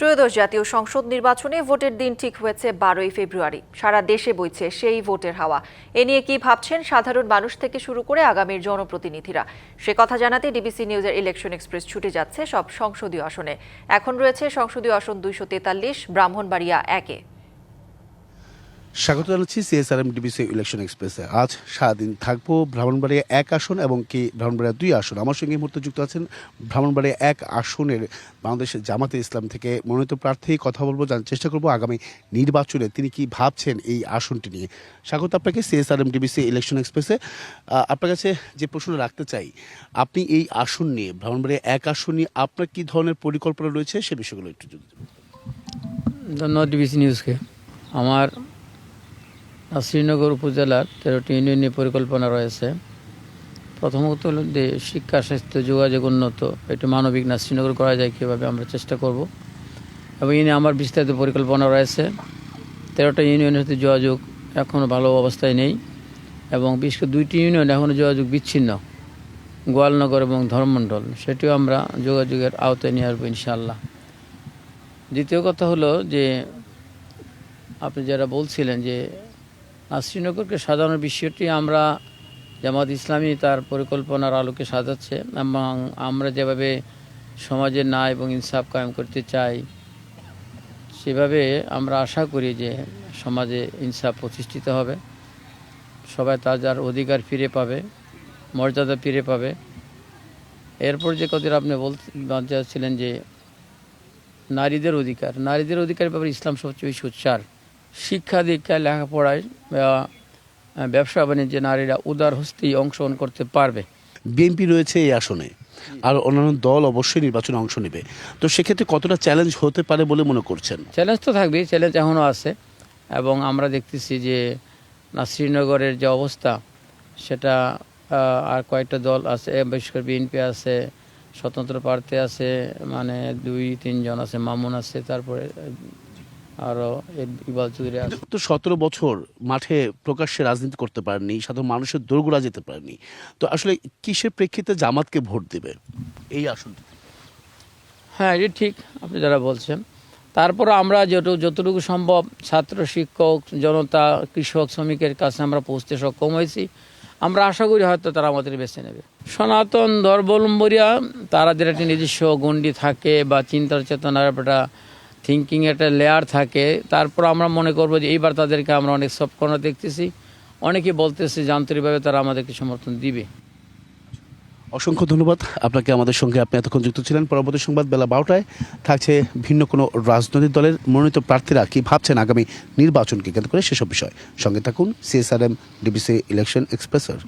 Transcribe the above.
ত্রয়োদশ জাতীয় সংসদ নির্বাচনে ভোটের দিন ঠিক হয়েছে বারোই ফেব্রুয়ারি। সারা দেশে বইছে সেই ভোটের হাওয়া। এ নিয়ে কি ভাবছেন সাধারণ মানুষ থেকে শুরু করে আগামীর জনপ্রতিনিধিরা? সে কথা জানাতে ডিবিসি নিউজের ইলেকশন এক্সপ্রেস ছুটে যাচ্ছে সব সংসদীয় আসনে। এখন রয়েছে সংসদীয় আসন দুইশো তেতাল্লিশ, ব্রাহ্মণবাড়িয়া একে। স্বাগত জানাচ্ছি সিএসআরএম ডিবিসি ইলেকশন এক্সপ্রেসে আজ সারাদিন থাকব ব্রাহ্মণবাড়িয়া এক আসন এবং কি ব্রাহ্মণবাড়িয়া দুই আসন। আমার সঙ্গে মুহূর্তে যুক্ত আছেন ব্রাহ্মণবাড়িয়া এক আসনের বাংলাদেশের জামাতে ইসলাম থেকে মনোনীত প্রার্থী। কথা বলব, জানার চেষ্টা করব আগামী নির্বাচনে তিনি কি ভাবছেন এই আসনটি নিয়ে। স্বাগত আপনাকে সিএসআরএম ডিবিসি ইলেকশন এক্সপ্রেসে আপনার কাছে যে প্রশ্ন রাখতে চাই, আপনি এই আসন নিয়ে, ব্রাহ্মণবাড়িয়া এক আসন নিয়ে আপনার কী ধরনের পরিকল্পনা রয়েছে সে বিষয়গুলো একটু ধন্যবাদ ডিবিসি নিউজকে আমার শ্রীনগর উপজেলার তেরোটি ইউনিয়নের পরিকল্পনা রয়েছে। প্রথমত হলো যে শিক্ষা, স্বাস্থ্য, যোগাযোগ উন্নত একটু মানবিক না, শ্রীনগর করা যায় কীভাবে আমরা চেষ্টা করব। এবং এই নিয়ে আমার বিস্তারিত পরিকল্পনা রয়েছে। তেরোটা ইউনিয়নের সাথে যোগাযোগ এখনও ভালো অবস্থায় নেই। এবং করে দুইটি ইউনিয়ন এখনও যোগাযোগ বিচ্ছিন্ন, গোয়ালনগর এবং ধর্মমণ্ডল, সেটিও আমরা যোগাযোগের আওতায় নিয়ে আসব ইনশাআল্লাহ। দ্বিতীয় কথা হলো যে আপনি যারা বলছিলেন যে আহ, শ্রীনগরকে সাজানোর বিষয়টি আমরা জামাত ইসলামী তার পরিকল্পনার আলোকে সাজাচ্ছে এবং আমরা যেভাবে সমাজের ন্যায় এবং ইনসাফ কায়েম করতে চাই সেভাবে আমরা আশা করি যে সমাজে ইনসাফ প্রতিষ্ঠিত হবে। সবাই তার যার অধিকার ফিরে পাবে মর্যাদা ফিরে পাবে। এরপর যে কদিন আপনি বলতে চাচ্ছিলেন যে নারীদের অধিকার নারীদের অধিকারের ব্যাপারে ইসলাম সবচেয়ে বেশি উচ্চার। শিক্ষা দীক্ষা লেখাপড়ায় ব্যবসা বাণিজ্যে নারীরা উদার হস্তেই অংশগ্রহণ করতে পারবে। বিএনপি রয়েছে এই আসনে। আর অন্যান্য দল অবশ্যই নির্বাচনে অংশ নেবে। তো সেক্ষেত্রে কতটা চ্যালেঞ্জ হতে পারে বলে মনে করছেন? চ্যালেঞ্জ তো থাকবেই চ্যালেঞ্জ এখনও আছে। এবং আমরা দেখতেছি যে না শ্রীনগরের যে অবস্থা সেটা আর কয়েকটা দল আছে বিশেষ করে বিএনপি আছে স্বতন্ত্র প্রার্থী আছে মানে দুই তিনজন আছে মামুন আছে তারপরে আরও ইকবাল চৌধুরী আছে। তো সতেরো বছর মাঠে প্রকাশ্যে রাজনীতি করতে পারেননি সাধারণ মানুষের দোরগোড়া যেতে পারেনি তো আসলে কিসের প্রেক্ষিতে জামাতকে ভোট দেবে এই আসন হ্যাঁ এটা ঠিক আপনি যারা বলছেন। তারপর আমরা যত যতটুকু সম্ভব ছাত্র শিক্ষক জনতা কৃষক শ্রমিকের কাছে আমরা পৌঁছতে সক্ষম হয়েছি। আমরা আশা করি হয়তো তারা আমাদের বেছে নেবে। সনাতন ধর্মাবলম্বীরা তাদের একটা নিজস্ব গণ্ডি থাকে বা চিন্তার চেতনার একটা থিঙ্কিং একটা লেয়ার থাকে, তারপর আমরা মনে করব যে এইবার তাদেরকে আমরা অনেক সফট দেখতেছি। অনেকে বলতেছে যে আন্তরিকভাবে তারা আমাদেরকে সমর্থন দিবে। অসংখ্য ধন্যবাদ আপনাকে আমাদের সঙ্গে। আপনি এতক্ষণ যুক্ত ছিলেন পরবর্তী সংবাদ বেলা বারোটায়। থাকছে ভিন্ন কোনো রাজনৈতিক দলের মনোনীত প্রার্থীরা কি ভাবছেন আগামী নির্বাচনকে কেন্দ্র করে সেসব বিষয়। সঙ্গে থাকুন সিএসআরএম ডিবিসি ইলেকশন এক্সপ্রেসর